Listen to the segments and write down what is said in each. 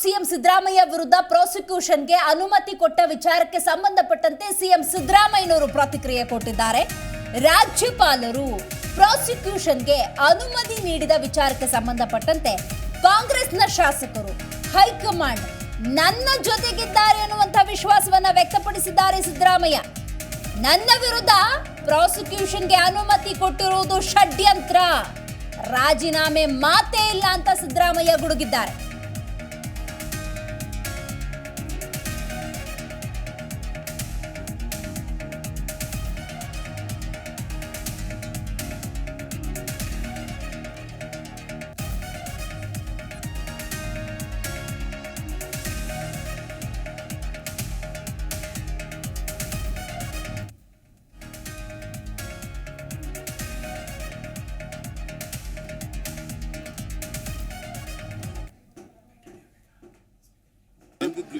CM Siddaramaiah ವಿರುದ್ಧ ಪ್ರಾಸಿಕ್ಯೂಷನ್ಗೆ ಅನುಮತಿ ಕೊಟ್ಟ ವಿಚಾರಕ್ಕೆ ಸಂಬಂಧಪಟ್ಟಂತೆ ಸಿಎಂ ಸಿದ್ದರಾಮಯ್ಯನವರು ಪ್ರತಿಕ್ರಿಯೆ ಕೊಟ್ಟಿದ್ದಾರೆ. ರಾಜ್ಯಪಾಲರು ಪ್ರಾಸಿಕ್ಯೂಷನ್ಗೆ ಅನುಮತಿ ನೀಡಿದ ವಿಚಾರಕ್ಕೆ ಸಂಬಂಧಪಟ್ಟಂತೆ ಕಾಂಗ್ರೆಸ್ನ ಶಾಸಕರು ಹೈಕಮಾಂಡ್ ನನ್ನ ಜೊತೆಗಿದ್ದಾರೆ ಅನ್ನುವಂಥ ವಿಶ್ವಾಸವನ್ನ ವ್ಯಕ್ತಪಡಿಸಿದ್ದಾರೆ ಸಿದ್ದರಾಮಯ್ಯ. ನನ್ನ ವಿರುದ್ಧ ಪ್ರಾಸಿಕ್ಯೂಷನ್ಗೆ ಅನುಮತಿ ಕೊಟ್ಟಿರುವುದು ಷಡ್ಯಂತ್ರ. ರಾಜೀನಾಮೆ ಮಾತೇ ಇಲ್ಲ ಅಂತ ಸಿದ್ದರಾಮಯ್ಯ ಗುಡುಗಿದ್ದಾರೆ.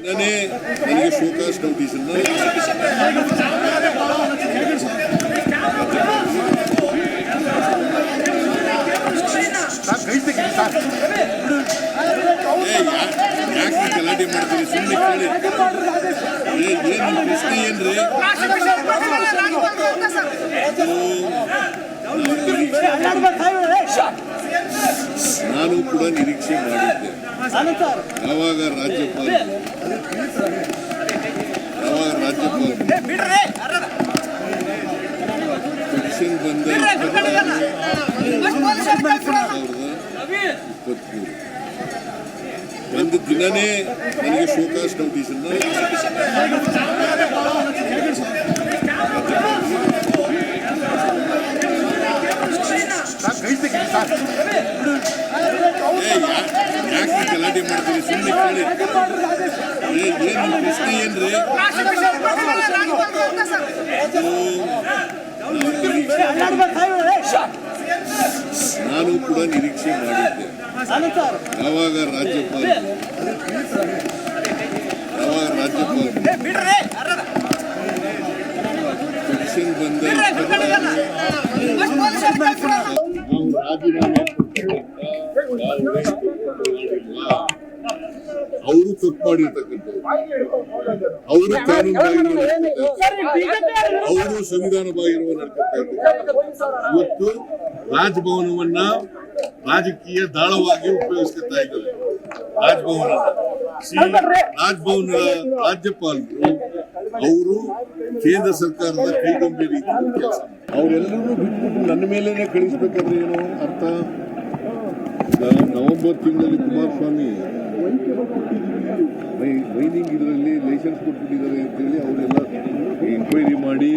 ದಿನನೇ ನನಗೆ ಶೋಕಾಸ್ ಅನ್ನ ಯಾಕೆ ಗಲಾಟೆ ಮಾಡ್ತೀರಿ? ಸುಮ್ಮನೆ ಕೇಳಿ. ಪ್ರಶ್ನೆ ಏನ್ರಿ? ನಾನು ಕೂಡ ನಿರೀಕ್ಷೆ ಮಾಡಿದ್ದೆ. ಯಾವಾಗ ರಾಜ್ಯಪಾಲ ಯಾವಾಗ ರಾಜ್ಯಪಾಲ ಪೆನ್ಷನ್ ಬಂದ ಸಾವಿರದ ಇಪ್ಪತ್ಮೂರು ಒಂದು ದಿನನೇ ನನಗೆ ಶೋಕಾಸ್ ನೋಟಿಸ್ ಯಾಕೆ ಗಲಾಟೆ ಮಾಡ್ತೀರಿ? ಸುಮ್ಮನೆ ನಾನು ಕೂಡ ನಿರೀಕ್ಷೆ ಮಾಡಿದ್ದೆ. ಯಾವಾಗ ರಾಜ್ಯಪಾಲ ಯಾವಾಗ ರಾಜ್ಯಪಾಲ ಪೆನ್ಷನ್ ಬಂದ ನಾವು ರಾಜೀನಾಮೆ ಅವರು ತಪ್ಪು ಮಾಡಿರ್ತಕ್ಕಂಥದ್ದು. ಅವರು ಕಾನೂನು ಅವರು ಸಂವಿಧಾನ ಬಾಹಿರವ ನಡ್ಕೊತಾ ಇವತ್ತು ರಾಜಭವನವನ್ನ ರಾಜಕೀಯ ದಾಳವಾಗಿ ಉಪಯೋಗಿಸ್ಕೊತಾ ಇದ್ದಾರೆ. ರಾಜಭವನ. ರಾಜಭವನ ರಾಜ್ಯಪಾಲರು ಅವರು ಕೇಂದ್ರ ಸರ್ಕಾರದ ಕೈಗೊಂಬೆ ರೀತಿ ಅವರೆಲ್ಲರೂ ಬಿಟ್ಬಿಟ್ಟು ನನ್ನ ಮೇಲೇನೆ ಕಳಿಸ್ಬೇಕಾದ್ರೆ ಏನು ಅರ್ಥ? ನವೆಂಬರ್ ತಿಂಗಳಲ್ಲಿ ಕುಮಾರಸ್ವಾಮಿ ಮೈನಿಂಗ್ ಇದರಲ್ಲಿ ಲೈಸೆನ್ಸ್ ಕೊಟ್ಬಿಟ್ಟಿದ್ದಾರೆ ಅಂತೇಳಿ ಅವರೆಲ್ಲ ಎಂಕ್ವೈರಿ ಮಾಡಿ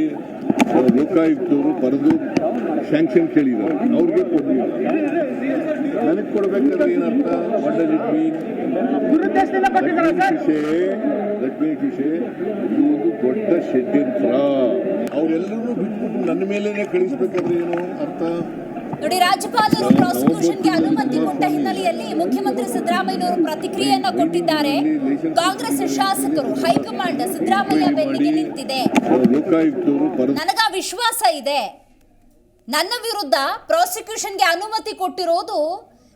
ಲೋಕಾಯುಕ್ತವರು ಬರೆದು ಸ್ಯಾಂಕ್ಷನ್ ಕೇಳಿದ್ದಾರೆ. ಅವ್ರಿಗೆ ಕೊಡಲಿಲ್ಲ ನನಗೆ ಕೊಡಬೇಕಾದ್ರೆ ಏನರ್ಥ? What does it mean that ಶಿಕ್ಷೆ ಇದು ಒಂದು ದೊಡ್ಡ ಷಡ್ಯಂತ್ರ. ಅವರೆಲ್ಲರೂ ಬಿಟ್ಬಿಟ್ಟು ನನ್ನ ಮೇಲೇನೆ ಕಳಿಸ್ಬೇಕಾದ್ರೆ ಏನು ಅರ್ಥ? ನೋಡಿ, ರಾಜ್ಯಪಾಲರು ಪ್ರಾಸಿಕ್ಯೂಷನ್ಗೆ ಅನುಮತಿ ಕೊಟ್ಟ ಹಿನ್ನೆಲೆಯಲ್ಲಿ ಮುಖ್ಯಮಂತ್ರಿ ಸಿದ್ದರಾಮಯ್ಯನವರು ಪ್ರತಿಕ್ರಿಯೆಯನ್ನ ಕೊಟ್ಟಿದ್ದಾರೆ. ಕಾಂಗ್ರೆಸ್ ಶಾಸಕರು, ಹೈಕಮಾಂಡ್ ಸಿದ್ದರಾಮಯ್ಯ ಬೆನ್ನಿಗೆ ನಿಂತಿದೆ. ನನಗ ವಿಶ್ವಾಸ ಇದೆ. ನನ್ನ ವಿರುದ್ಧ ಪ್ರಾಸಿಕ್ಯೂಷನ್ಗೆ ಅನುಮತಿ ಕೊಟ್ಟಿರೋದು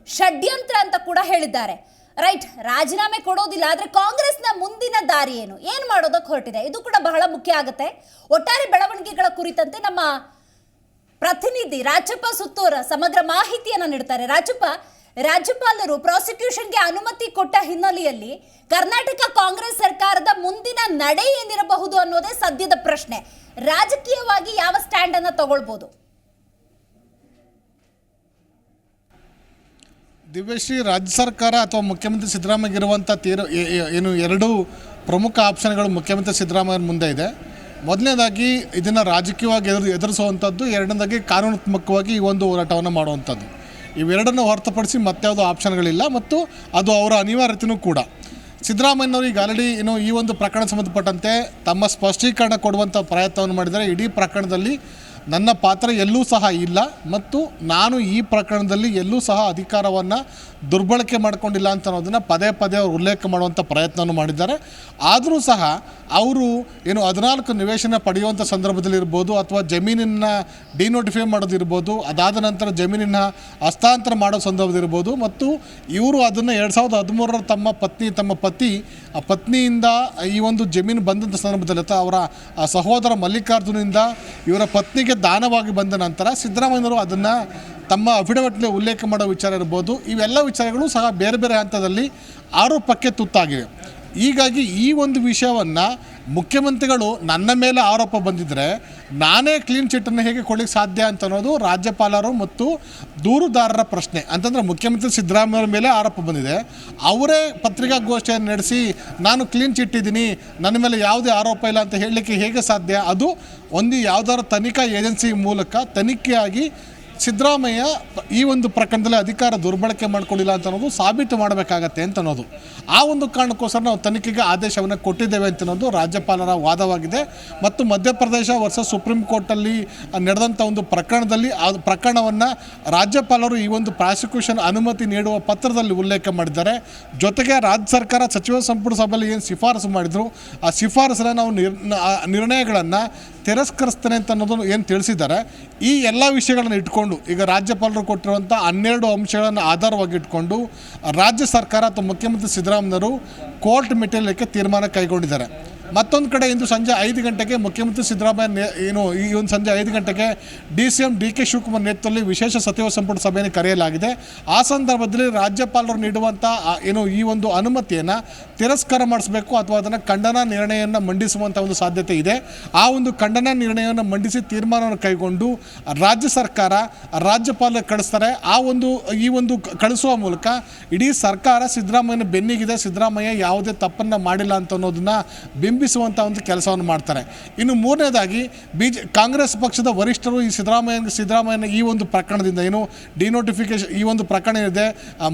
ಷಡ್ಯಂತ್ರ ಅಂತ ಕೂಡ ಹೇಳಿದ್ದಾರೆ. ರೈಟ್, ರಾಜೀನಾಮೆ ಕೊಡೋದಿಲ್ಲ, ಆದ್ರೆ ಕಾಂಗ್ರೆಸ್ನ ಮುಂದಿನ ದಾರಿ ಏನು? ಏನ್ ಮಾಡೋದಕ್ಕೆ ಹೊರಟಿದೆ? ಇದು ಕೂಡ ಬಹಳ ಮುಖ್ಯ ಆಗುತ್ತೆ. ಒಟ್ಟಾರೆ ಬೆಳವಣಿಗೆಗಳ ಕುರಿತಂತೆ ನಮ್ಮ ಪ್ರತಿನಿಧಿ ರಾಜಪ್ಪ ಸುತ್ತೂರ ಸಮಗ್ರ ಮಾಹಿತಿಯನ್ನು ನೀಡ್ತಾರೆ ರಾಜಪ್ಪ, ರಾಜ್ಯಪಾಲರು ಪ್ರಾಸಿಕ್ಯೂಷನ್ಗೆ ಅನುಮತಿ ಕೊಟ್ಟ ಹಿನ್ನೆಲೆಯಲ್ಲಿ ಕರ್ನಾಟಕ ಕಾಂಗ್ರೆಸ್ ಸರ್ಕಾರದ ಮುಂದಿನ ನಡೆ ಏನಿರಬಹುದು ಅನ್ನೋದೇ ಸದ್ಯದ ಪ್ರಶ್ನೆ. ರಾಜಕೀಯವಾಗಿ ಯಾವ ಸ್ಟ್ಯಾಂಡ್ ಅನ್ನ ತಗೊಳ್ಬಹುದು ದಿವ್ಯಶ್ರೀ, ರಾಜ್ಯ ಸರ್ಕಾರ ಅಥವಾ ಮುಖ್ಯಮಂತ್ರಿ ಸಿದ್ದರಾಮಯ್ಯ ಇರುವಂಥ ತೀರ ಏನು ಎರಡು ಪ್ರಮುಖ ಆಪ್ಷನ್ಗಳು ಮುಖ್ಯಮಂತ್ರಿ ಸಿದ್ದರಾಮಯ್ಯ ಮುಂದೆ ಇದೆ. ಮೊದಲನೇದಾಗಿ ಇದನ್ನು ರಾಜಕೀಯವಾಗಿ ಎದುರು ಎದುರಿಸುವಂಥದ್ದು, ಎರಡನೇದಾಗಿ ಕಾನೂನಾತ್ಮಕವಾಗಿ ಈ ಒಂದು ಹೋರಾಟವನ್ನು ಮಾಡುವಂಥದ್ದು. ಇವೆರಡನ್ನು ಹೊರತುಪಡಿಸಿ ಮತ್ಯಾವುದೋ ಆಪ್ಷನ್ಗಳಿಲ್ಲ ಮತ್ತು ಅದು ಅವರ ಅನಿವಾರ್ಯತೆಯೂ ಕೂಡ. ಸಿದ್ದರಾಮಯ್ಯನವರು ಈಗ ಆಲ್ರೆಡಿ ಏನು ಈ ಒಂದು ಪ್ರಕರಣ ಸಂಬಂಧಪಟ್ಟಂತೆ ತಮ್ಮ ಸ್ಪಷ್ಟೀಕರಣ ಕೊಡುವಂಥ ಪ್ರಯತ್ನವನ್ನು ಮಾಡಿದರೆ ಇಡೀ ಪ್ರಕರಣದಲ್ಲಿ ನನ್ನ ಪಾತ್ರ ಎಲ್ಲೂ ಸಹ ಇಲ್ಲ ಮತ್ತು ನಾನು ಈ ಪ್ರಕರಣದಲ್ಲಿ ಎಲ್ಲೂ ಸಹ ಅಧಿಕಾರವನ್ನು ದುರ್ಬಳಕೆ ಮಾಡ್ಕೊಂಡಿಲ್ಲ ಅಂತ ಅನ್ನೋದನ್ನು ಪದೇ ಪದೇ ಅವರು ಉಲ್ಲೇಖ ಮಾಡುವಂಥ ಪ್ರಯತ್ನವನ್ನು ಮಾಡಿದ್ದಾರೆ. ಆದರೂ ಸಹ ಅವರು ಏನು ಹದಿನಾಲ್ಕು ನಿವೇಶನ ಪಡೆಯುವಂಥ ಸಂದರ್ಭದಲ್ಲಿ ಇರ್ಬೋದು ಅಥವಾ ಜಮೀನನ್ನು ಡಿನೋಟಿಫೈ ಮಾಡೋದಿರ್ಬೋದು ಅದಾದ ನಂತರ ಜಮೀನಿನ ಹಸ್ತಾಂತರ ಮಾಡೋ ಸಂದರ್ಭದಿರ್ಬೋದು ಮತ್ತು ಇವರು ಅದನ್ನು ಎರಡು ಸಾವಿರದ ಹದಿಮೂರರ ತಮ್ಮ ಪತ್ನಿ, ತಮ್ಮ ಪತಿ, ಆ ಪತ್ನಿಯಿಂದ ಈ ಒಂದು ಜಮೀನು ಬಂದಂಥ ಸಂದರ್ಭದಲ್ಲಿ ಅಥವಾ ಅವರ ಸಹೋದರ ಮಲ್ಲಿಕಾರ್ಜುನಿಂದ ಇವರ ಪತ್ನಿಗೆ ದಾನವಾಗಿ ಬಂದ ನಂತರ ಸಿದ್ದರಾಮಯ್ಯನವರು ಅದನ್ನು ತಮ್ಮ ಅಫಿಡವಿಟ್ನಲ್ಲಿ ಉಲ್ಲೇಖ ಮಾಡೋ ವಿಚಾರ ಇರ್ಬೋದು. ಇವೆಲ್ಲ ವಿಚಾರಗಳು ಸಹ ಬೇರೆ ಬೇರೆ ಹಂತದಲ್ಲಿ ಆರೋಪಕ್ಕೆ ತುತ್ತಾಗಿವೆ. ಹೀಗಾಗಿ ಈ ಒಂದು ವಿಷಯವನ್ನು ಮುಖ್ಯಮಂತ್ರಿಗಳು ನನ್ನ ಮೇಲೆ ಆರೋಪ ಬಂದಿದ್ದರೆ ನಾನೇ ಕ್ಲೀನ್ ಚಿಟ್ಟನ್ನು ಹೇಗೆ ಕೊಡಲಿಕ್ಕೆ ಸಾಧ್ಯ ಅಂತ ಅನ್ನೋದು ರಾಜ್ಯಪಾಲರು ಮತ್ತು ದೂರುದಾರರ ಪ್ರಶ್ನೆ. ಅಂತಂದರೆ ಮುಖ್ಯಮಂತ್ರಿ ಸಿದ್ದರಾಮಯ್ಯ ಮೇಲೆ ಆರೋಪ ಬಂದಿದೆ. ಅವರೇ ಪತ್ರಿಕಾಗೋಷ್ಠಿಯನ್ನು ನಡೆಸಿ, ನಾನು ಕ್ಲೀನ್ ಚಿಟ್ ಇದ್ದೀನಿ, ನನ್ನ ಮೇಲೆ ಯಾವುದೇ ಆರೋಪ ಇಲ್ಲ ಅಂತ ಹೇಳಲಿಕ್ಕೆ ಹೇಗೆ ಸಾಧ್ಯ? ಅದು ಒಂದು ಯಾವುದಾದ್ರು ತನಿಖಾ ಏಜೆನ್ಸಿ ಮೂಲಕ ತನಿಖೆಯಾಗಿ ಸಿದ್ದರಾಮಯ್ಯ ಈ ಒಂದು ಪ್ರಕರಣದಲ್ಲಿ ಅಧಿಕಾರ ದುರ್ಬಳಕೆ ಮಾಡಿಕೊಂಡಿಲ್ಲ ಅಂತ ಅನ್ನೋದು ಸಾಬೀತು ಮಾಡಬೇಕಾಗತ್ತೆ ಅಂತ ಅನ್ನೋದು ಆ ಒಂದು ಕಾರಣಕ್ಕೋಸ್ಕರ ನಾವು ತನಿಖೆಗೆ ಆದೇಶವನ್ನು ಕೊಟ್ಟಿದ್ದೇವೆ ಅಂತ ಅನ್ನೋದು ರಾಜ್ಯಪಾಲರ ವಾದವಾಗಿದೆ. ಮತ್ತು ಮಧ್ಯಪ್ರದೇಶ ವರ್ಷ ಸುಪ್ರೀಂ ಕೋರ್ಟಲ್ಲಿ ನಡೆದಂಥ ಒಂದು ಪ್ರಕರಣದಲ್ಲಿ ಆ ಪ್ರಕರಣವನ್ನು ರಾಜ್ಯಪಾಲರು ಈ ಒಂದು ಪ್ರಾಸಿಕ್ಯೂಷನ್ ಅನುಮತಿ ನೀಡುವ ಪತ್ರದಲ್ಲಿ ಉಲ್ಲೇಖ ಮಾಡಿದ್ದಾರೆ. ಜೊತೆಗೆ ರಾಜ್ಯ ಸರ್ಕಾರ ಸಚಿವ ಸಂಪುಟ ಸಭೆಯಲ್ಲಿ ಏನು ಶಿಫಾರಸು ಮಾಡಿದರು, ಆ ಶಿಫಾರಸನ್ನು ನಾವು ನಿರ್ ನಿರ್ಣಯಗಳನ್ನು ತಿರಸ್ಕರಿಸ್ತೇನೆ ಅಂತ ಅನ್ನೋದನ್ನು ಏನು ತಿಳಿಸಿದ್ದಾರೆ? ಈ ಎಲ್ಲ ವಿಷಯಗಳನ್ನು ಇಟ್ಕೊಂಡು, ಈಗ ರಾಜ್ಯಪಾಲರು ಕೊಟ್ಟಿರುವಂಥ ಹನ್ನೆರಡು ಅಂಶಗಳನ್ನು ಆಧಾರವಾಗಿ ಇಟ್ಕೊಂಡು ರಾಜ್ಯ ಸರ್ಕಾರ ಅಥವಾ ಮುಖ್ಯಮಂತ್ರಿ ಸಿದ್ದರಾಮಯ್ಯವರು ಕೋರ್ಟ್ ಮೆಟೀರಿಯಲ್ಕ್ಕೆ ತೀರ್ಮಾನ ಕೈಗೊಂಡಿದ್ದಾರೆ. ಮತ್ತೊಂದು ಕಡೆ ಇಂದು ಸಂಜೆ ಐದು ಗಂಟೆಗೆ ಮುಖ್ಯಮಂತ್ರಿ ಸಿದ್ದರಾಮಯ್ಯ ಏನು, ಈ ಒಂದು ಸಂಜೆ ಐದು ಗಂಟೆಗೆ D C M D K Shivakumar ನೇತೃತ್ವದಲ್ಲಿ ವಿಶೇಷ ಸಚಿವ ಸಂಪುಟ ಸಭೆಯನ್ನು ಕರೆಯಲಾಗಿದೆ. ಆ ಸಂದರ್ಭದಲ್ಲಿ ರಾಜ್ಯಪಾಲರು ನೀಡುವಂಥ ಏನು, ಈ ಒಂದು ಅನುಮತಿಯನ್ನು ತಿರಸ್ಕಾರ ಮಾಡಿಸಬೇಕು ಅಥವಾ ಅದನ್ನು ಖಂಡನ ನಿರ್ಣಯವನ್ನು ಮಂಡಿಸುವಂಥ ಒಂದು ಸಾಧ್ಯತೆ ಇದೆ. ಆ ಒಂದು ಖಂಡನ ನಿರ್ಣಯವನ್ನು ಮಂಡಿಸಿ ತೀರ್ಮಾನವನ್ನು ಕೈಗೊಂಡು ರಾಜ್ಯ ಸರ್ಕಾರ ರಾಜ್ಯಪಾಲರು ಕಳಿಸ್ತಾರೆ. ಆ ಒಂದು, ಈ ಒಂದು ಕಳಿಸುವ ಮೂಲಕ ಇಡೀ ಸರ್ಕಾರ ಸಿದ್ದರಾಮಯ್ಯನ ಬೆನ್ನಿಗಿದೆ. ಸಿದ್ದರಾಮಯ್ಯ ಯಾವುದೇ ತಪ್ಪನ್ನು ಮಾಡಿಲ್ಲ ಅಂತ ಅನ್ನೋದನ್ನ ಬಿಂಬಿಸುವಂಥ ಒಂದು ಕೆಲಸವನ್ನು ಮಾಡ್ತಾರೆ. ಇನ್ನು ಮೂರನೇದಾಗಿ ಬಿ ಜೆ ಕಾಂಗ್ರೆಸ್ ಪಕ್ಷದ ವರಿಷ್ಠರು ಈ ಸಿದ್ದರಾಮಯ್ಯ, ಸಿದ್ದರಾಮಯ್ಯನ ಈ ಒಂದು ಪ್ರಕರಣದಿಂದ ಏನು ಡಿನೋಟಿಫಿಕೇಶನ್ ಈ ಒಂದು ಪ್ರಕರಣ ಇದೆ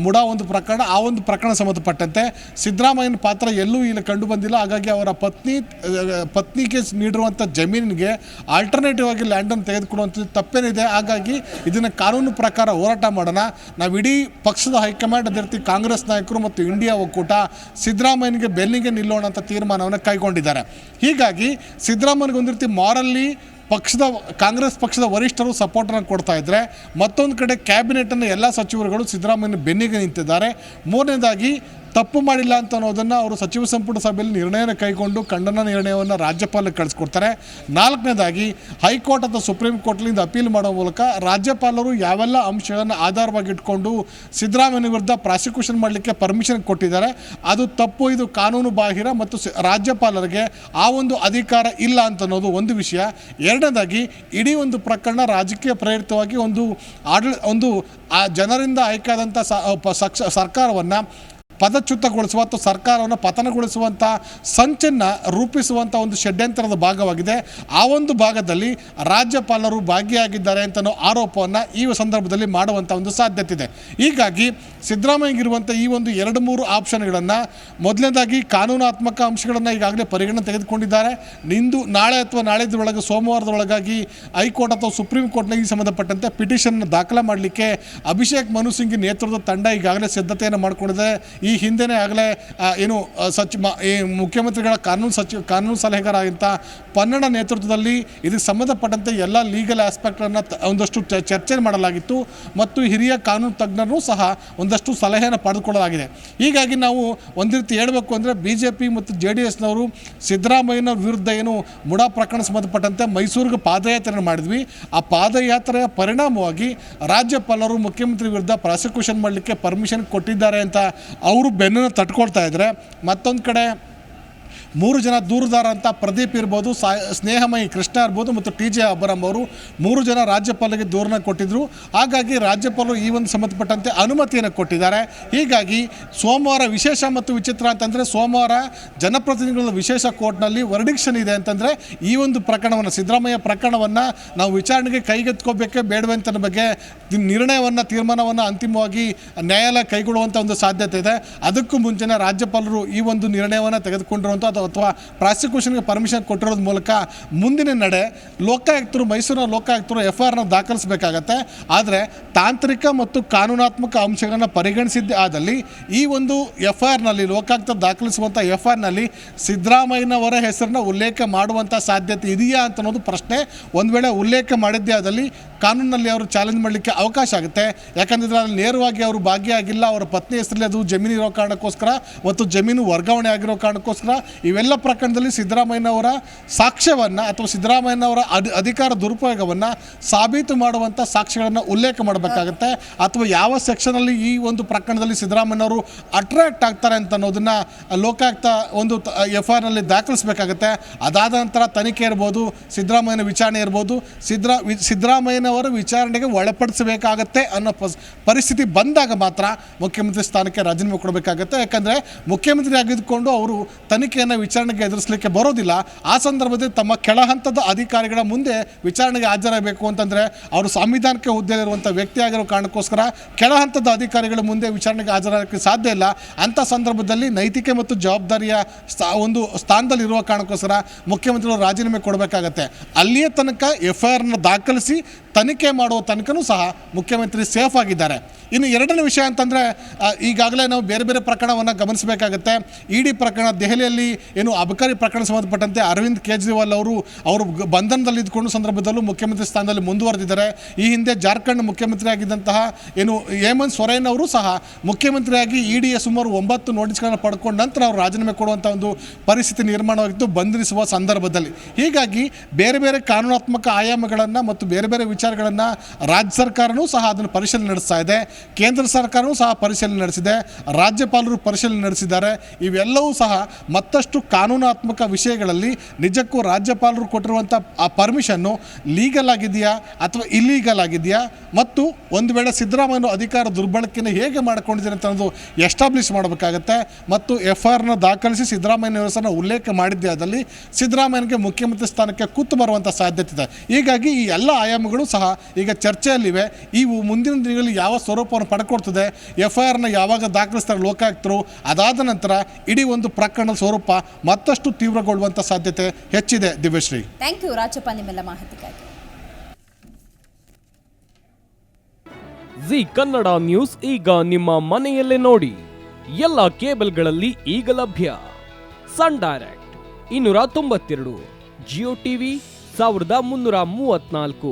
ಮುಡ ಒಂದು ಪ್ರಕರಣ, ಆ ಒಂದು ಪ್ರಕರಣ ಸಂಬಂಧಪಟ್ಟಂತೆ ಸಿದ್ದರಾಮಯ್ಯನ ಪಾತ್ರ ಎಲ್ಲೂ ಇಲ್ಲಿ, ಕಂಡು ಬಂದಿಲ್ಲ. ಹಾಗಾಗಿ ಅವರ ಪತ್ನಿ ಪತ್ನಿಗೆ ನೀಡಿರುವಂಥ ಜಮೀನಿಗೆ ಆಲ್ಟರ್ನೇಟಿವ್ ಆಗಿ ಲ್ಯಾಂಡನ್ನು ತೆಗೆದುಕೊಡುವಂಥದ್ದು ತಪ್ಪೇನಿದೆ. ಹಾಗಾಗಿ ಇದನ್ನು ಕಾನೂನು ಪ್ರಕಾರ ಹೋರಾಟ ಮಾಡೋಣ. ನಾವು ಇಡೀ ಪಕ್ಷದ ಹೈಕಮಾಂಡ್ ಅದೇ ಕಾಂಗ್ರೆಸ್ ನಾಯಕರು ಮತ್ತು ಇಂಡಿಯಾ ಒಕ್ಕೂಟ ಸಿದ್ದರಾಮಯ್ಯನಿಗೆ ಬೆನ್ನಿಗೆ ನಿಲ್ಲೋಣ ಅಂತ ತೀರ್ಮಾನವನ್ನು ಕೈಗೊಂಡಿದ್ದಾರೆ ಹೀಗಾಗಿ ಸಿದ್ದರಾಮಯ್ಯನಿಗೆ ಒಂದು ರೀತಿ ಮಾರಲ್ಲಿ ಪಕ್ಷದ, ಕಾಂಗ್ರೆಸ್ ಪಕ್ಷದ ವರಿಷ್ಠರು ಸಪೋರ್ಟನ್ನು ಕೊಡ್ತಾ ಇದ್ದರೆ ಮತ್ತೊಂದು ಕಡೆ ಕ್ಯಾಬಿನೆಟನ್ನು ಎಲ್ಲ ಸಚಿವರುಗಳು ಸಿದ್ದರಾಮಯ್ಯನ ಬೆನ್ನಿಗೆ ನಿಂತಿದ್ದಾರೆ. ಮೂರನೇದಾಗಿ ತಪ್ಪು ಮಾಡಿಲ್ಲ ಅಂತ ಅನ್ನೋದನ್ನು ಅವರು ಸಚಿವ ಸಂಪುಟ ಸಭೆಯಲ್ಲಿ ನಿರ್ಣಯನ ಕೈಗೊಂಡು ಖಂಡನ ನಿರ್ಣಯವನ್ನು ರಾಜ್ಯಪಾಲಕ್ಕೆ ಕಳಿಸ್ಕೊಡ್ತಾರೆ. ನಾಲ್ಕನೇದಾಗಿ ಹೈಕೋರ್ಟ್ ಅಥವಾ ಸುಪ್ರೀಂ ಕೋರ್ಟ್ಲಿಂದ ಅಪೀಲ್ ಮಾಡೋ ಮೂಲಕ ರಾಜ್ಯಪಾಲರು ಯಾವೆಲ್ಲ ಅಂಶಗಳನ್ನು ಆಧಾರವಾಗಿ ಇಟ್ಕೊಂಡು ಸಿದ್ದರಾಮಯ್ಯನ ವಿರುದ್ಧ ಪ್ರಾಸಿಕ್ಯೂಷನ್ ಮಾಡಲಿಕ್ಕೆ ಪರ್ಮಿಷನ್ ಕೊಟ್ಟಿದ್ದಾರೆ. ಅದು ತಪ್ಪು, ಇದು ಕಾನೂನು ಬಾಹಿರ ಮತ್ತು ರಾಜ್ಯಪಾಲರಿಗೆ ಆ ಒಂದು ಅಧಿಕಾರ ಇಲ್ಲ ಅಂತ ಅನ್ನೋದು ಒಂದು ವಿಷಯ. ಎರಡನೇದಾಗಿ, ಇಡೀ ಒಂದು ಪ್ರಕರಣ ರಾಜಕೀಯ ಪ್ರೇರಿತವಾಗಿ ಒಂದು ಆಡಳಿ, ಒಂದು ಆ ಜನರಿಂದ ಆಯ್ಕಾದಂಥ ಸರ್ಕಾರವನ್ನು ಪದಚ್ಯುತಗೊಳಿಸುವ ಅಥವಾ ಸರ್ಕಾರವನ್ನು ಪತನಗೊಳಿಸುವಂಥ ಸಂಚನ್ನು ರೂಪಿಸುವಂಥ ಒಂದು ಷಡ್ಯಂತ್ರದ ಭಾಗವಾಗಿದೆ. ಆ ಒಂದು ಭಾಗದಲ್ಲಿ ರಾಜ್ಯಪಾಲರು ಭಾಗಿಯಾಗಿದ್ದಾರೆ ಅಂತ ಆರೋಪವನ್ನು ಈ ಸಂದರ್ಭದಲ್ಲಿ ಮಾಡುವಂಥ ಒಂದು ಸಾಧ್ಯತೆ ಇದೆ ಹೀಗಾಗಿ ಸಿದ್ದರಾಮಯ್ಯಗಿರುವಂಥ ಈ ಒಂದು ಎರಡು ಮೂರು ಆಪ್ಷನ್ಗಳನ್ನು ಮೊದಲನೇದಾಗಿ ಕಾನೂನಾತ್ಮಕ ಅಂಶಗಳನ್ನು ಈಗಾಗಲೇ ಪರಿಗಣನೆ ತೆಗೆದುಕೊಂಡಿದ್ದಾರೆ. ನಿಂದು ನಾಳೆ ಅಥವಾ ನಾಳೆದೊಳಗೆ ಸೋಮವಾರದ ಒಳಗಾಗಿ ಹೈಕೋರ್ಟ್ ಅಥವಾ ಸುಪ್ರೀಂ ಕೋರ್ಟ್ನ ಈ ಸಂಬಂಧಪಟ್ಟಂತೆ ಪಿಟಿಷನ್ ದಾಖಲೆ ಮಾಡಲಿಕ್ಕೆ ಅಭಿಷೇಕ್ ಮನು ಸಿಂಗ್ ನೇತೃತ್ವದ ತಂಡ ಈಗಾಗಲೇ ಸಿದ್ಧತೆಯನ್ನು ಮಾಡಿಕೊಂಡಿದೆ. ಈ ಹಿಂದೆನೇ ಆಗಲೇ ಏನು ಸಚ್ ಈ ಮುಖ್ಯಮಂತ್ರಿಗಳ ಕಾನೂನು ಸಚಿವ ಕಾನೂನು ಸಲಹೆಗಾರಾಗಿಂತ ಪನ್ನಡ ನೇತೃತ್ವದಲ್ಲಿ ಇದಕ್ಕೆ ಸಂಬಂಧಪಟ್ಟಂತೆ ಎಲ್ಲ ಲೀಗಲ್ ಆಸ್ಪೆಕ್ಟನ್ನು ಒಂದಷ್ಟು ಚರ್ಚೆ ಮಾಡಲಾಗಿತ್ತು ಮತ್ತು ಹಿರಿಯ ಕಾನೂನು ತಜ್ಞರು ಸಹ ಒಂದಷ್ಟು ಸಲಹೆಯನ್ನು ಪಡೆದುಕೊಳ್ಳಲಾಗಿದೆ. ಹೀಗಾಗಿ ನಾವು ಒಂದು ರೀತಿ ಹೇಳಬೇಕು ಅಂದರೆ ಬಿ ಜೆ ಪಿ ಮತ್ತು ಜೆ ಡಿ ಎಸ್ನವರು ಸಿದ್ದರಾಮಯ್ಯನ ವಿರುದ್ಧ ಏನು ಮುಡಾ ಪ್ರಕರಣ ಸಂಬಂಧಪಟ್ಟಂತೆ ಮೈಸೂರಿಗೆ ಪಾದಯಾತ್ರೆ ಮಾಡಿದ್ವಿ. ಆ ಪಾದಯಾತ್ರೆಯ ಪರಿಣಾಮವಾಗಿ ರಾಜ್ಯಪಾಲರು ಮುಖ್ಯಮಂತ್ರಿ ವಿರುದ್ಧ ಪ್ರಾಸಿಕ್ಯೂಷನ್ ಮಾಡಲಿಕ್ಕೆ ಪರ್ಮಿಷನ್ ಕೊಟ್ಟಿದ್ದಾರೆ ಅಂತ ಅವರು ಬೆನ್ನನ್ನು ತಟ್ಕೊಳ್ತಾ ಇದ್ದರೆ ಮತ್ತೊಂದು ಕಡೆ ಮೂರು ಜನ ದೂರದಾರ ಅಂತ ಪ್ರದೀಪ್ ಇರ್ಬೋದು, ಸಾ, ಸ್ನೇಹಮಯಿ ಕೃಷ್ಣ ಇರ್ಬೋದು ಮತ್ತು ಟಿ ಜೆ ಅಬ್ಬರಂ ಅವರು ಮೂರು ಜನ ರಾಜ್ಯಪಾಲರಿಗೆ ದೂರನ ಕೊಟ್ಟಿದ್ದರು ಹಾಗಾಗಿ ರಾಜ್ಯಪಾಲರು ಈ ಒಂದು ಸಂಬಂಧಪಟ್ಟಂತೆ ಅನುಮತಿಯನ್ನು ಕೊಟ್ಟಿದ್ದಾರೆ. ಹೀಗಾಗಿ ಸೋಮವಾರ ವಿಶೇಷ ಮತ್ತು ವಿಚಿತ್ರ ಅಂತಂದರೆ ಸೋಮವಾರ ಜನಪ್ರತಿನಿಧಿಗಳ ವಿಶೇಷ ಕೋರ್ಟ್ನಲ್ಲಿ ವರ್ಡಿಕ್ಷನ್ ಇದೆ ಅಂತಂದರೆ ಈ ಒಂದು ಪ್ರಕರಣವನ್ನು, ಸಿದ್ದರಾಮಯ್ಯ ಪ್ರಕರಣವನ್ನು ನಾವು ವಿಚಾರಣೆಗೆ ಕೈಗೆತ್ಕೋಬೇಕೆ ಬೇಡವೆ ಅಂತ ಬಗ್ಗೆ ನಿರ್ಣಯವನ್ನು, ತೀರ್ಮಾನವನ್ನು ಅಂತಿಮವಾಗಿ ನ್ಯಾಯಾಲಯ ಕೈಗೊಳ್ಳುವಂಥ ಒಂದು ಸಾಧ್ಯತೆ ಇದೆ. ಅದಕ್ಕೂ ಮುಂಚೆನೇ ರಾಜ್ಯಪಾಲರು ಈ ಒಂದು ನಿರ್ಣಯವನ್ನು ತೆಗೆದುಕೊಂಡಿರುವಂಥ ಅಥವಾ ಪ್ರಾಸಿಕ್ಯೂಷನ್ಗೆ ಪರ್ಮಿಷನ್ ಕೊಟ್ಟಿರೋದ್ರ ಮೂಲಕ ಮುಂದಿನ ನಡೆ ಲೋಕಾಯುಕ್ತರು ಮೈಸೂರಿನ ಲೋಕಾಯುಕ್ತರು ಎಫ್ ಆರ್ನ ದಾಖಲಿಸಬೇಕಾಗತ್ತೆ. ಆದರೆ ತಾಂತ್ರಿಕ ಮತ್ತು ಕಾನೂನಾತ್ಮಕ ಅಂಶಗಳನ್ನು ಪರಿಗಣಿಸಿದ್ದೇ ಆದಲ್ಲಿ ಈ ಒಂದು ಎಫ್ ಆರ್ನಲ್ಲಿ ಲೋಕಾಯುಕ್ತ ದಾಖಲಿಸುವಂಥ ಎಫ್ ಆರ್ನಲ್ಲಿ ಸಿದ್ದರಾಮಯ್ಯನವರ ಹೆಸರನ್ನ ಉಲ್ಲೇಖ ಮಾಡುವಂಥ ಸಾಧ್ಯತೆ ಇದೆಯಾ ಅಂತ ಅನ್ನೋದು ಪ್ರಶ್ನೆ. ಒಂದು ವೇಳೆ ಉಲ್ಲೇಖ ಮಾಡಿದ್ದೇ ಆದಲ್ಲಿ ಕಾನೂನಲ್ಲಿ ಅವರು ಚಾಲೆಂಜ್ ಮಾಡಲಿಕ್ಕೆ ಅವಕಾಶ ಆಗುತ್ತೆ. ಯಾಕಂದ್ರೆ ಅದರಲ್ಲಿ ನೇರವಾಗಿ ಅವರು ಭಾಗಿಯಾಗಿಲ್ಲ ಅವರ ಪತ್ನಿ ಹೆಸರಲ್ಲಿ ಅದು ಜಮೀನು ಇರೋ ಕಾರಣಕ್ಕೋಸ್ಕರ ಮತ್ತು ಜಮೀನು ವರ್ಗಾವಣೆ ಆಗಿರೋ ಕಾರಣಕ್ಕೋಸ್ಕರ ಇವೆಲ್ಲ ಪ್ರಕರಣದಲ್ಲಿ ಸಿದ್ದರಾಮಯ್ಯನವರ ಸಾಕ್ಷ್ಯವನ್ನು ಅಥವಾ ಸಿದ್ದರಾಮಯ್ಯನವರ ಅಧಿ, ಅಧಿಕಾರ ದುರುಪಯೋಗವನ್ನು ಸಾಬೀತು ಮಾಡುವಂಥ ಸಾಕ್ಷ್ಯಗಳನ್ನು ಉಲ್ಲೇಖ ಮಾಡಬೇಕಾಗತ್ತೆ. ಅಥವಾ ಯಾವ ಸೆಕ್ಷನಲ್ಲಿ ಈ ಒಂದು ಪ್ರಕರಣದಲ್ಲಿ ಸಿದ್ದರಾಮಯ್ಯನವರು ಅಟ್ರಾಕ್ಟ್ ಆಗ್ತಾರೆ ಅಂತ ಅನ್ನೋದನ್ನ ಲೋಕಾಯುಕ್ತ ಒಂದು ಎಫ್ ಐ ಆರ್ನಲ್ಲಿ ದಾಖಲಿಸಬೇಕಾಗತ್ತೆ. ಅದಾದ ನಂತರ ತನಿಖೆ ಇರ್ಬೋದು, ಸಿದ್ದರಾಮಯ್ಯನ ವಿಚಾರಣೆ ಇರ್ಬೋದು ಸಿದ್ದರಾ ವಿ- ಸಿದ್ದರಾಮಯ್ಯನವರ ವಿಚಾರಣೆಗೆ ಒಳಪಡಿಸಬೇಕಾಗತ್ತೆ ಅನ್ನೋ ಪರಿಸ್ಥಿತಿ ಬಂದಾಗ ಮಾತ್ರ ಮುಖ್ಯಮಂತ್ರಿ ಸ್ಥಾನಕ್ಕೆ ರಾಜೀನಾಮೆ ಕೊಡಬೇಕಾಗತ್ತೆ. ಯಾಕಂದರೆ ಮುಖ್ಯಮಂತ್ರಿ ಆಗಿದ್ದುಕೊಂಡು ಅವರು ತನಿಖೆಯನ್ನು ವಿಚಾರಣೆಗೆ ಎದುರಿಸಲಿಕ್ಕೆ ಬರೋದಿಲ್ಲ. ಆ ಸಂದರ್ಭದಲ್ಲಿ ತಮ್ಮ ಕೆಳಹಂತದ ಅಧಿಕಾರಿಗಳ ಮುಂದೆ ವಿಚಾರಣೆಗೆ ಹಾಜರಾಗಬೇಕು ಅಂತಂದರೆ ಅವರು ಸಂವಿಧಾನಕ್ಕೆ ಹುದ್ದೆಯಲ್ಲಿರುವಂಥ ವ್ಯಕ್ತಿ ಆಗಿರೋ ಕಾರಣಕ್ಕೋಸ್ಕರ ಕೆಳಹಂತದ ಅಧಿಕಾರಿಗಳ ಮುಂದೆ ವಿಚಾರಣೆಗೆ ಹಾಜರಾಗಕ್ಕೆ ಸಾಧ್ಯ ಇಲ್ಲ. ಅಂಥ ಸಂದರ್ಭದಲ್ಲಿ ನೈತಿಕ ಮತ್ತು ಜವಾಬ್ದಾರಿಯ ಒಂದು ಸ್ಥಾನದಲ್ಲಿ ಇರುವ ಕಾರಣಕ್ಕೋಸ್ಕರ ಮುಖ್ಯಮಂತ್ರಿಗಳು ರಾಜೀನಾಮೆ ಕೊಡಬೇಕಾಗತ್ತೆ. ಅಲ್ಲಿಯ ತನಕ ಎಫ್ ಐ ಆರ್ನ ದಾಖಲಿಸಿ ತನಿಖೆ ಮಾಡುವ ತನಕನೂ ಸಹ ಮುಖ್ಯಮಂತ್ರಿ ಸೇಫ್ ಆಗಿದ್ದಾರೆ. ಇನ್ನು ಎರಡನೇ ವಿಷಯ ಅಂತಂದರೆ ಈಗಾಗಲೇ ನಾವು ಬೇರೆ ಬೇರೆ ಪ್ರಕರಣವನ್ನು ಗಮನಿಸಬೇಕಾಗತ್ತೆ. ಇಡಿ ಪ್ರಕರಣ ದೆಹಲಿಯಲ್ಲಿ ಏನು ಅಬಕಾರಿ ಪ್ರಕರಣ ಸಂಬಂಧಪಟ್ಟಂತೆ ಅರವಿಂದ್ ಕೇಜ್ರಿವಾಲ್ ಅವರು ಅವರು ಬಂಧನದಲ್ಲಿ ಇದ್ಕೊಂಡು ಸಂದರ್ಭದಲ್ಲೂ ಮುಖ್ಯಮಂತ್ರಿ ಸ್ಥಾನದಲ್ಲಿ ಮುಂದುವರೆದಿದ್ದಾರೆ. ಈ ಹಿಂದೆ ಜಾರ್ಖಂಡ್ ಮುಖ್ಯಮಂತ್ರಿಯಾಗಿದ್ದಂತಹ ಏನು ಹೇಮಂತ್ ಸೊರೇನ್ ಅವರು ಸಹ ಮುಖ್ಯಮಂತ್ರಿಯಾಗಿ ಇಡಿಯ ಸುಮಾರು ಒಂಬತ್ತು ನೋಟಿಸ್ಗಳನ್ನು ಪಡ್ಕೊಂಡ ನಂತರ ಅವರು ರಾಜೀನಾಮೆ ಕೊಡುವಂಥ ಒಂದು ಪರಿಸ್ಥಿತಿ ನಿರ್ಮಾಣವಾಗಿತ್ತು ಬಂಧಿಸುವ ಸಂದರ್ಭದಲ್ಲಿ. ಹೀಗಾಗಿ ಬೇರೆ ಬೇರೆ ಕಾನೂನಾತ್ಮಕ ಆಯಾಮಗಳನ್ನು ಮತ್ತು ಬೇರೆ ಬೇರೆ ವಿಚಾರಗಳನ್ನು ರಾಜ್ಯ ಸರ್ಕಾರನೂ ಸಹ ಅದನ್ನು ಪರಿಶೀಲನೆ ನಡೆಸ್ತಾ ಇದೆ. ಕೇಂದ್ರ ಸರ್ಕಾರವೂ ಸಹ ಪರಿಶೀಲನೆ ನಡೆಸಿದೆ. ರಾಜ್ಯಪಾಲರು ಪರಿಶೀಲನೆ ನಡೆಸಿದ್ದಾರೆ. ಇವೆಲ್ಲವೂ ಸಹ ಮತ್ತಷ್ಟು ಕಾನೂನಾತ್ಮಕ ವಿಷಯಗಳಲ್ಲಿ ನಿಜಕ್ಕೂ ರಾಜ್ಯಪಾಲರು ಕೊಟ್ಟಿರುವಂಥ ಆ ಪರ್ಮಿಷನ್ನು ಲೀಗಲ್ ಆಗಿದೆಯಾ ಅಥವಾ ಇಲ್ಲೀಗಲ್ ಆಗಿದೆಯಾ? ಮತ್ತು ಒಂದು ವೇಳೆ ಸಿದ್ದರಾಮಯ್ಯ ಅಧಿಕಾರ ದುರ್ಬಳಕೆಯನ್ನು ಹೇಗೆ ಮಾಡ್ಕೊಂಡಿದ್ದಾರೆ ಅಂತ ಅನ್ನೋದು ಎಸ್ಟಾಬ್ಲಿಷ್ ಮಾಡಬೇಕಾಗತ್ತೆ. ಮತ್ತು ಎಫ್ ಐ ಆರ್ನ ದಾಖಲಿಸಿ ಸಿದ್ದರಾಮಯ್ಯ ಹೆಸರನ್ನ ಉಲ್ಲೇಖ ಮಾಡಿದ್ದೆ ಅದರಲ್ಲಿ ಸಿದ್ದರಾಮಯ್ಯನಿಗೆ ಮುಖ್ಯಮಂತ್ರಿ ಸ್ಥಾನಕ್ಕೆ ಕೂತು ಬರುವಂಥ ಸಾಧ್ಯತೆ ಇದೆ. ಹೀಗಾಗಿ ಈ ಎಲ್ಲ ಆಯಾಮಗಳು ಸಹ ಈಗ ಚರ್ಚೆಯಲ್ಲಿವೆ. ಇವು ಮುಂದಿನ ದಿನಗಳಲ್ಲಿ ಯಾವ ಸ್ವರೂಪವನ್ನು ಪಡ್ಕೊಡ್ತದೆ ಎಫ್ ಐ ಆರ್ನ ಯಾವಾಗ ದಾಖಲಿಸ್ತಾರೆ ಲೋಕಾಯುಕ್ತರು ಅದಾದ ನಂತರ ಇಡೀ ಒಂದು ಪ್ರಕರಣದ ಸ್ವರೂಪ ಮತ್ತಷ್ಟು ತೀವ್ರಗೊಳ್ಳುವಂಥ ಸಾಧ್ಯತೆ ಹೆಚ್ಚಿದೆ. ದಿವ್ಯಶ್ರೀ. ಥ್ಯಾಂಕ್ ಯು ರಾಜಪ್ಪ ನಿಮ್ಮೆಲ್ಲ ಮಾಹಿತಿಗಾಗಿ. ಜಿ ಕನ್ನಡ ನ್ಯೂಸ್ ಈಗ ನಿಮ್ಮ ಮನೆಯಲ್ಲೇ ನೋಡಿ. ಎಲ್ಲ ಕೇಬಲ್ಗಳಲ್ಲಿ ಈಗ ಲಭ್ಯ. ಸನ್ ಡೈರೆಕ್ಟ್ ಇನ್ನೂರ ತೊಂಬತ್ತೆರಡು ಜಿಯೋ ಟಿವಿ ಸಾವಿರದ ಮುನ್ನೂರ ಮೂವತ್ನಾಲ್ಕು.